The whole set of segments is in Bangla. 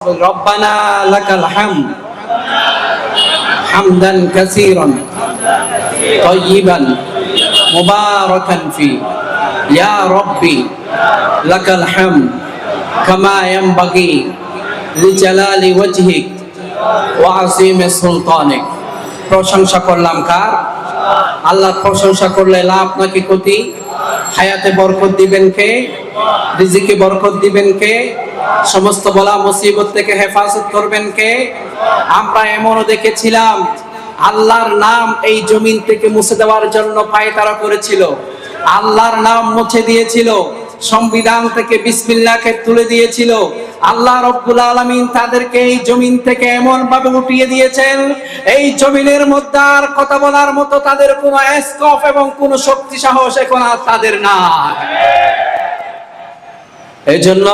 ربنا لك الحمد حمدا كثيرا طيبا مباركا فيه يا ربي لك الحمد كما ينبغي لجلال وجهك وعظيم سلطانك প্রশংসা করলাম কার আল্লাহর প্রশংসা করলে লাভ নাকি ক্ষতি হায়াতে বরকত দিবেন কে রিজিকে বরকত দিবেন কে সমস্ত বলা মুসিবত থেকে হেফাজত করবেন কে? আমরা এমনও দেখেছিলাম, আল্লাহর নাম এই জমিন থেকে মুছে দেওয়ার জন্য পায়তারা করেছিল। আল্লাহর নাম মুছে দিয়েছিল, সংবিধান থেকে বিসমিল্লাহকে তুলে দিয়েছিল। আল্লাহ রব্বুল আলামিন তাদেরকে এই জমিন থেকে এমন ভাবে উঠিয়ে দিয়েছেন, এই জমিনের মধ্যে আর কথা বলার মতো তাদের কোনো স্কপ এবং কোনো শক্তি সাহস এখন আর তাদের নাই। এই জন্য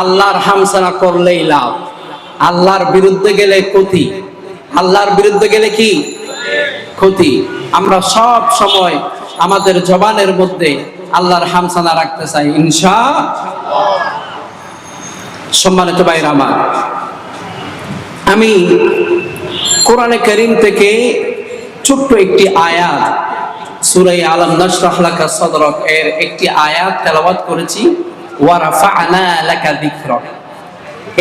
আল্লাহর হামসানা করলেই লাভ। আল্লাহর বিরুদ্ধে গেলে ক্ষতি। আল্লাহর বিরুদ্ধে গেলে কি? ক্ষতি। আমরা সব সময় আমাদের জবানের মধ্যে আল্লাহর হামসানা রাখতে চাই ইনশা সম্মানিত ভাইরা আমার, আমি কোরআনে করিম থেকে ছোট্ট একটি আয়াত সুরাই আলম নশরাহ লাকা সদরক এর একটি আয়াত তেলাওয়াত করেছি।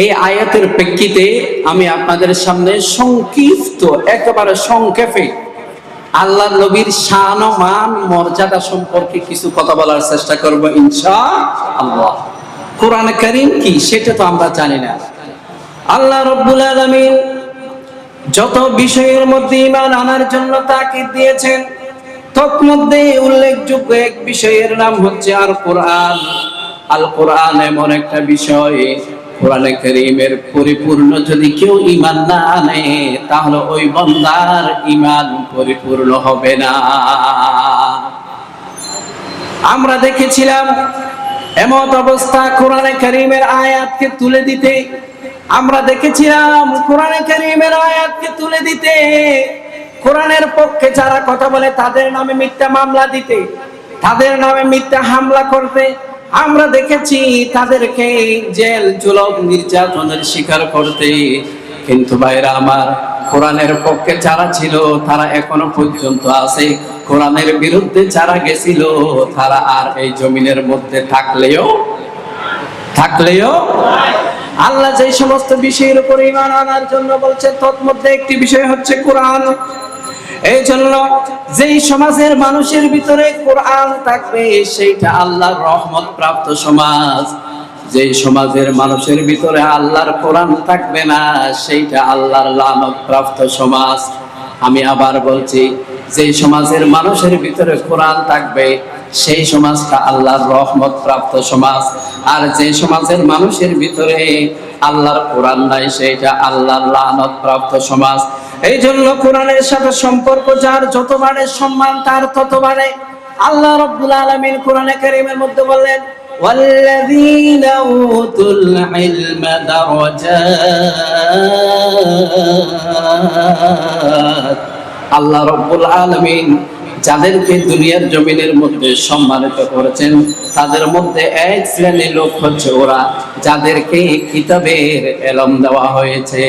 এই আয়াতের প্রেক্ষিতে আমি আপনাদের সামনে সংক্ষিপ্ত, একেবারে সংক্ষেপে আল্লাহ নবীর শান মান, মর্যাদা সম্পর্কে কিছু কথা বলার চেষ্টা করব ইনশা আল্লাহ কোরআন করিম কি সেটা তো আমরা জানি না। আল্লাহ রব্বুল আলামিন যত বিষয়ের মধ্যে ইমান আনার জন্য তাকিদ দিয়েছেন তৎমধ্যে উল্লেখযোগ্য এক বিষয়ের নাম হচ্ছে আর কোরআন আল কোরআন এমন একটা বিষয়, কোরআনে করিমের পরিপূর্ণ যদি কেউ ইমান না আনে, তাহলে ওই বন্দার ইমান পরিপূর্ণ হবে না। আমরা দেখেছিলাম, এমত অবস্থা কোরআনে করিমের আয়াতকে তুলে দিতে। আমরা দেখেছিলাম, কোরআনে করিমের আয়াতকে তুলে দিতে। কোরআনের পক্ষে যারা কথা বলে, তাদের নামে মিথ্যা মামলা দিতে, তাদের নামে মিথ্যা হামলা করতে। আমরা দেখেছি তাদেরকে জেল জুলক নির্যাতনের শিকার করতে। কিন্তু ভাইরা আমার, কোরআনের পক্ষে যারা ছিল, তারা এখনও পর্যন্ত আছে। কোরআনের বিরুদ্ধে যারা গেছিল, তারা আর এই জমিনের মধ্যে থাকলেও থাকলেও আল্লাহ যে সমস্ত বিষয়ের উপর ইমান আনার জন্য বলছে তৎমধ্যে একটি বিষয় হচ্ছে কোরআন। এই জন্য যেই সমাজের মানুষের ভিতরে কোরআন থাকবে, সেইটা আল্লাহর রহমত প্রাপ্ত সমাজ। যেই সমাজের মানুষের ভিতরে আল্লাহর কোরআন থাকবে না, সেইটা আল্লাহর লানত প্রাপ্ত সমাজ। আমি আবার বলছি, যেই সমাজের মানুষের ভিতরে কোরআন থাকবে, সেই সমাজটা আল্লাহর রহমত প্রাপ্ত সমাজ। আর যে সমাজের মানুষের ভিতরে আল্লাহর কোরআন নাই সেইটা আল্লাহর লানত প্রাপ্ত সমাজ এই জন্য কোরআনের সাথে সম্পর্ক যার যত বাড়ে সম্মান তার তত বাড়ে আল্লাহ রব্বুল আলামিন কোরআনে কারীমের মধ্যে বললেন والذين أوتوا العلم درجات আল্লাহ রব্বুল আলামিন যাদেরকে দুনিয়ার জমিনের মধ্যে সম্মানিত করেছেন, তাদের মধ্যে এক শ্রেণির লোক হচ্ছে ওরা, যাদেরকে কিতাবের এলম দেওয়া হয়েছে।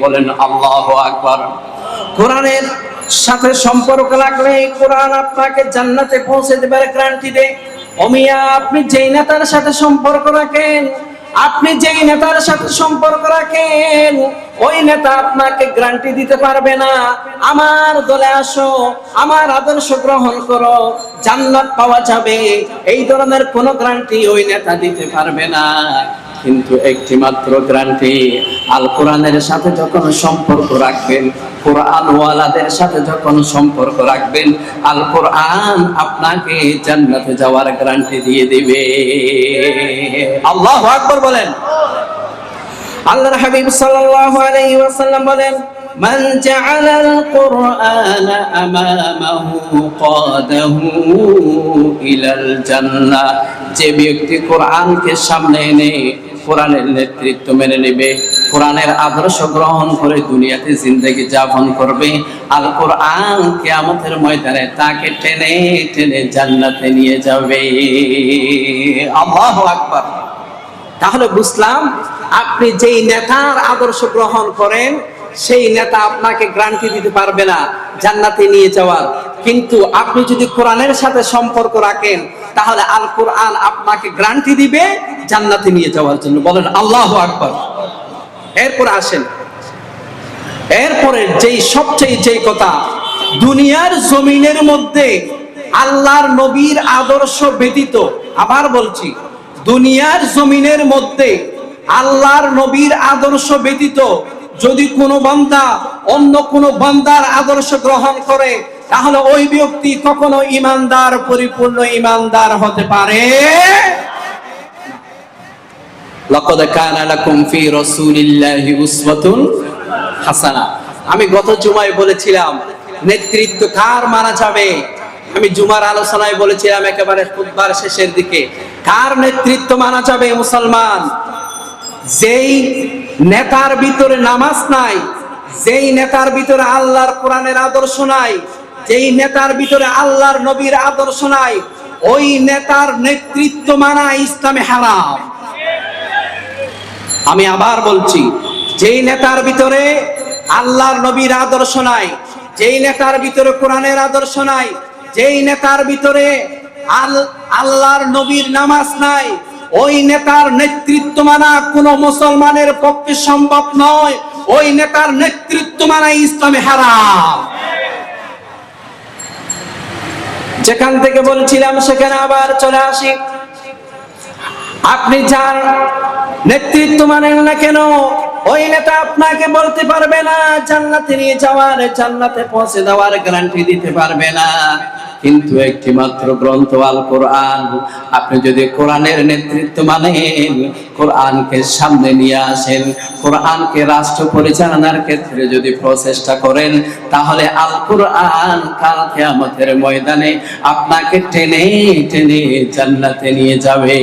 বলেন, আল্লাহ আকবর। কোরআনের সাথে সম্পর্ক রাখলে কোরআন আপনাকে জান্নাতে পৌঁছে দেবার গ্যারান্টি দেয়। অমিয়া, আপনি যেই নেতার সাথে সম্পর্ক রাখেন আপনি যেই নেতার সাথে সম্পর্ক রাখেন, ওই নেতা আপনাকে গ্রান্টি দিতে পারবে না। আমার দলে আসো, আমার আদর্শ গ্রহণ করো, জান্নাত পাওয়া যাবে। এই ধরনের কোনো গ্রান্টি ওই নেতা দিতে পারবে না। কিন্তু একটি মাত্র গ্যারান্টি আল কোরআনের সাথে যখন সম্পর্ক রাখবেন কোরআন ওয়ালাদের সাথে যখন সম্পর্ক রাখবেন আল কোরআন আপনাকে জান্নাতে যাওয়ার গ্যারান্টি দিয়ে দিবে আল্লাহ আকবর বলেন আল্লাহর হাবিব সাল্লাল্লাহু আলাইহি ওয়াসাল্লাম বলেন من جعل القرآن أمامه قاده إلى الجنة যে ব্যক্তি কোরআনকে সামনে এনে কোরআনের নেতৃত্ব মেনে নেবে, কোরআনের আদর্শ গ্রহণ করে দুনিয়াতে জিন্দগি যাপন করবে। আল কোরআন কিয়ামতের ময়দানে তাকে টেনে টেনে জান্নাতে নিয়ে যাবে। আল্লাহু আকবার। তাহলে বুঝলাম, আপনি যেই নেতার আদর্শ গ্রহণ করেন, সেই নেতা আপনাকে গ্রান্টি দিতে পারবে না জান্নাতে নিয়ে যাওয়ার। কিন্তু আপনি যদি কোরআনের সাথে সম্পর্ক রাখেন, তাহলে আল কোরআন আপনাকে গ্রান্টি দিবে জান্নাতে নিয়ে যাওয়ার জন্য। বলেন, আল্লাহ আকবর। এরপর আসেন। এরপরে যেই সবচেয়ে যেই কথা, দুনিয়ার জমিনের মধ্যে আল্লাহর নবীর আদর্শ ব্যতীত, আবার বলছি, দুনিয়ার জমিনের মধ্যে আল্লাহর নবীর আদর্শ ব্যতীত যদি কোনো বান্দা অন্য কোনো বান্দার আদর্শ গ্রহণ করে তাহলে ওই ব্যক্তি কখনো ইমানদার, পরিপূর্ণ ইমানদার হতে পারে? লাকাদ কানা লাকুম ফি রাসূলিল্লাহি উসওয়াতুন হাসানা। আমি গত জুমায় বলেছিলাম, নেতৃত্ব কার মানা যাবে? আমি জুমার আলোচনায় বলেছিলাম, একেবারে খুতবার শেষের দিকে, কার নেতৃত্ব মানা যাবে মুসলমান? যেই নেতার ভিতরে নামাজ নাই, যেই নেতার ভিতরে আল্লাহর কোরআনের আদর্শ নাই যেই নেতার ভিতরে আল্লাহর নবীর আদর্শ নাই, ওই নেতার নেতৃত্ব মানা ইসলামে হারাম। আমি আবার বলছি, যেই নেতার ভিতরে আল্লাহর নবীর আদর্শ নাই, যেই নেতার ভিতরে কোরআনের আদর্শ নাই, যেই নেতার ভিতরে আল, আল্লাহর নবীর নামাজ নাই, ওই নেতার নেতৃত্ব মানা কোন মুসলমানের পক্ষে সম্ভব নয়। ওই নেতার নেতৃত্ব মানা ইসলামে হারাম। যেখান থেকে বলছিলাম, সেখানে আবার চলে আসি। আপনি যার নেতৃত্ব মানেন না কেন, ওই নেতা আপনাকে বলতে পারবে না, জান্নাতে নিয়ে যাওয়ার, জান্নাতে পৌঁছে দেওয়ার গ্যারান্টি দিতে পারবে না। কিন্তু একটি মাত্র গ্রন্থ আল কোরআন। আপনি যদি কোরআনের নেতৃত্ব মানেন, কোরআনকে সামনে নিয়ে আসেন, কোরআনকে রাষ্ট্র পরিচালনার ক্ষেত্রে যদি প্রচেষ্টা করেন, তাহলে আল কোরআন কালকে আমাদের ময়দানে আপনাকে টেনে টেনে জান্নাতে নিয়ে যাবে।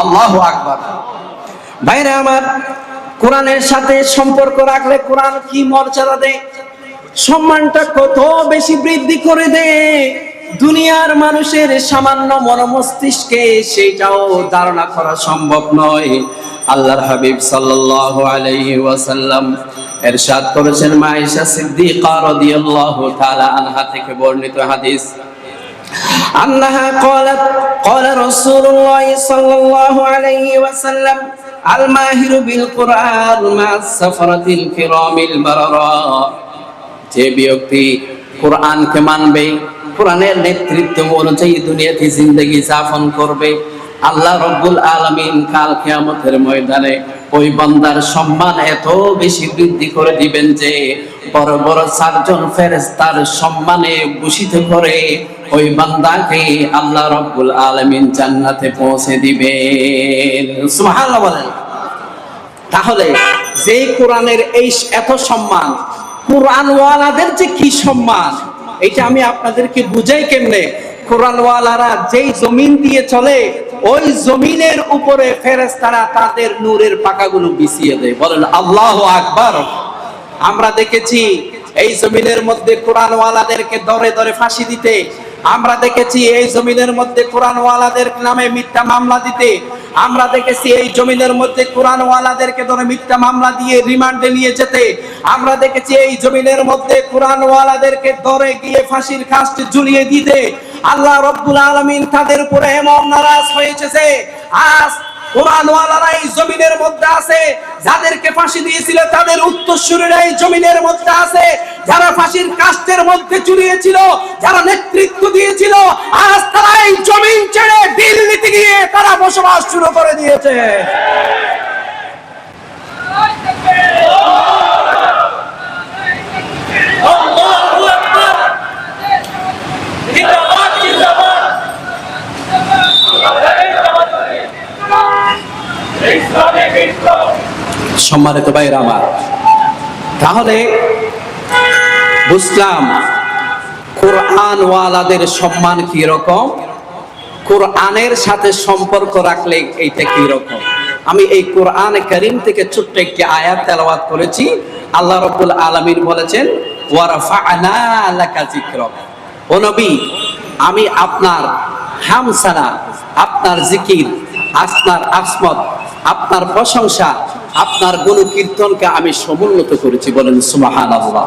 আল্লাহু আকবার। ভাইরা আমার, কোরআনের সাথে সম্পর্ক রাখলে কোরআন কি মর্যাদা দেয়? সম্মানটা কত বেশি বৃদ্ধি করে দেয় দুনিয়ার মানুষের সামান্য মনমস্তিষ্কে সেটাও ধারণা করা সম্ভব নয় আল্লাহর হাবিব সাল্লাল্লাহু আলাইহি ওয়াসাল্লাম এরশাদ করেছেন মায়েশা সিদ্দিকা রাদিয়াল্লাহু তাআলা আনহা থেকে বর্ণিত হাদিস أنها قالت قال رسول الله صلى الله عليه وسلم الماهر بالقرآن مع السفرة الكرام البرراء যে ব্যক্তি কোরআনকে মানবে, কোরআনের নেতৃত্ব অনুযায়ী দুনিয়াতে জিন্দগি যাপন করবে, আল্লাহ রব্বুল আলামিন কাল কিয়ামতের ময়দানে ওই বান্দার সম্মান এত বেশি বৃদ্ধি করে দিবেন যে বড় বড় চারজন ফেরেশতার সম্মানে ভূষিত করে ওই বান্দাকে আল্লাহ রব্বুল আলামিন জান্নাতে পৌঁছে দিবেন। তাহলে যে কোরআনের এই এত সম্মান কোরআনওয়ালাদের যে কি সম্মান, এটা আমি আপনাদেরকে বুঝাই কেমনে? কোরআনওয়ালারা যেই জমিন দিয়ে চলে, ওই জমিনের উপরে ফেরেস্তারা তাদের নূরের পাকাগুলো বিছিয়ে দেয়। বলেন, আল্লাহ আকবার। আমরা দেখেছি, এই জমিনের মধ্যে কোরআনওয়ালাদেরকে দরে দরে ফাঁসি দিতে আমরা দেখেছি এই জমিনের মধ্যে কোরআনওয়ালাদের নামে মিথ্যা মামলা দিতে। আমরা দেখেছি এই জমিনের মধ্যে কোরআনওয়ালাদেরকে ধরে মিথ্যা মামলা দিয়ে রিমান্ডে নিয়ে যেতে। আমরা দেখেছি এই জমিনের মধ্যে কোরআনওয়ালাদেরকে ধরে গিয়ে ফাঁসির কাস্ট ঝুলিয়ে দিতে। আল্লাহ রব্বুল আলমিন তাদের উপরে এমন নারাজ হয়েছে আজ কোরআনওয়ালারা এই জমিনের মধ্যে আছে, যাদেরকে ফাঁসি দিয়েছিল তাদের উত্তরসূরিরা এই জমিনের মধ্যে আছে। যারা ফাঁসির কাস্টের মধ্যে চুরিয়েছিল, যারা নেতৃত্ব দিয়েছিল, আজ তারা এই জমিন ছেড়ে দিল্লিতে গিয়ে তারা বসবাস শুরু করে দিয়েছে। সম্মানিত ভাইরা আমার। তাহলে বুঝলাম কোরআন ওয়ালাদের সম্মান কি রকম কোরআনের সাথে সম্পর্ক রাখলে এইটা কি রকম আমি এই কোরআন করিম থেকে ছোট্ট একটি আয়াত তেলাওয়াত করেছি। আল্লাহ রব্বুল আলামিন বলেছেন, ওয়ারাফা'না লাকা যিকরাক। ও নবী, আমি আপনার হামসানা, আপনার জিকির, আপনার আসমত আপনার প্রশংসা, আপনার গুণ কীর্তনকে আমি সমুন্নত করেছি বলেন সুবাহান আল্লাহ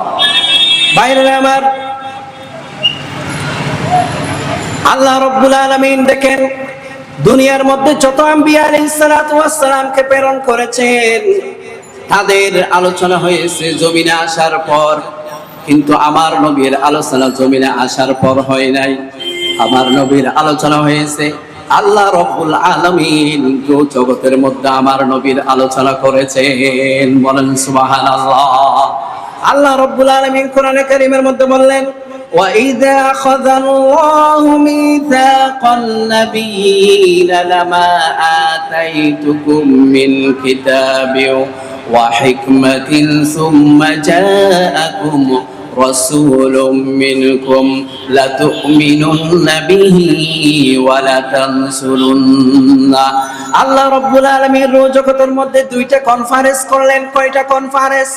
বাইরে আমার, আল্লাহ রব্বুল আলমিন দেখেন, দুনিয়ার মধ্যে যত আম্বিয়া আলাইহিসসালামকে প্রেরণ করেছেন, তাদের আলোচনা হয়েছে জমিনে আসার পর, কিন্তু আমার নবীর আলোচনা জমিনে আসার পর হয় নাই। আমার নবীর আলোচনা হয়েছে আল্লাহ রব্বুল আলমিন জগতের মধ্যে আমার নবীর আলোচনা করেছেন বলেন সুবাহান আল্লাহ আল্লাহ রব্বুল আলমিন কোরআনে কারিমের মধ্যে বললেন وإذا أخذ الله ميثاق النبيين لما آتيتكم من كتاب وحكمة ثم جاءكم رسول منكم لتؤمنن به ولتنصرن আল্লাহ রব্বুল আলমীর জগতের মধ্যে দুইটা কনফারেন্স করলেন কয়টা কনফারেন্স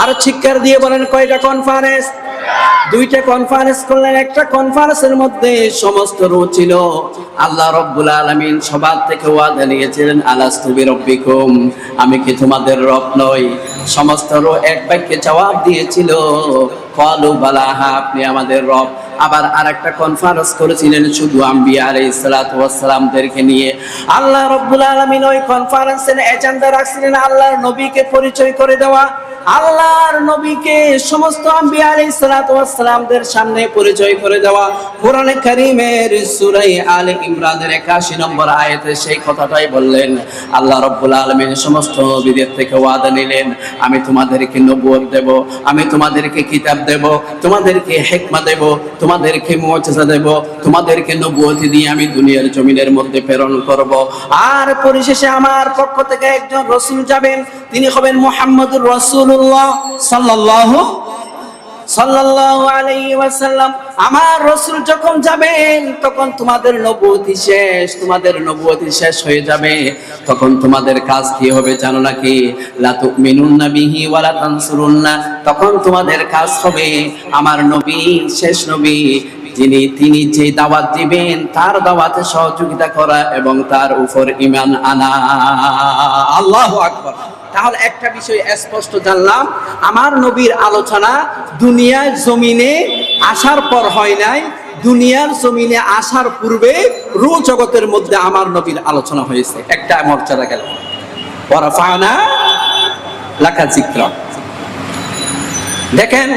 আর চিৎকার দিয়ে বলেন কয়টা কনফারেন্স দুইটা কনফারেন্স করলেন একটা কনফারেন্সের মধ্যে সমস্ত রো ছিল আল্লাহ রব্বুল আলমিন সবার থেকে ওয়াদা নিয়েছিলেন আলাস্তুবি রব্বিকুম আমি কি তোমাদের রব নই সমস্ত রো এক বাক্যে জবাব দিয়েছিল ফলু বালাহা আপনি আমাদের রব। আবার আর একটা কনফারেন্স করেছিলেন শুধু আম্বিয়া আর ইসলাতামদেরকে নিয়ে। আল্লাহ রব্বুল আলমিন ওই কনফারেন্সের এজেন্ডা রাখছিলেন, আল্লাহর নবীকে পরিচয় করে দেওয়া। আল্লাহর নবীকে সমস্ত আম্বিয়া সামনে পরিচয় করে দেওয়া কোরআনে কারীমের সূরা আলে ইমরানের 81 নম্বর আয়াতে সেই কথাটাই বললেন, আল্লাহ রব্বুল আলামিন সমস্ত নবীদের থেকে ওয়াদা নিলেন, আমি তোমাদেরকে নবুয়ত দেব, আমি তোমাদেরকে কিতাব দেব, তোমাদেরকে হিকমা দেব, তোমাদেরকে মুআজিজা দেব, তোমাদেরকে নবুয়তি দিয়ে আমি দুনিয়ার জমিনের মধ্যে প্রেরণ করব। আর পরিশেষে আমার পক্ষ থেকে একজন রসুল যাবেন, তিনি হবেন মুহাম্মদুর রাসূলুল্লাহ আলাইহি ওয়াসাল্লাম, আমার রাসূল যখন যাবেন, তখন তোমাদের শেষ তোমাদের শেষ হয়ে যাবে। তখন তোমাদের কাজ কি হবে জানো নাকি? তখন তোমাদের কাজ হবে আমার নবী, শেষ নবী, যিনি, তিনি যে দাওয়াত দিবেন, তার দাওয়াতে সহযোগিতা করা এবং তার উপর ইমান আনা। আল্লাহ আকবার। তাহলে একটা বিষয় স্পষ্ট জানলাম, আমার নবীর আলোচনা দুনিয়ার জমিনে আসার পর হয় নাই, দুনিয়ার জমিনে আসার পূর্বে রু জগতের মধ্যে আমার নবীর আলোচনা হয়েছে। একটা মর্যাদা গেল। ওয়ারাফানা লেখা চিত্র দেখেন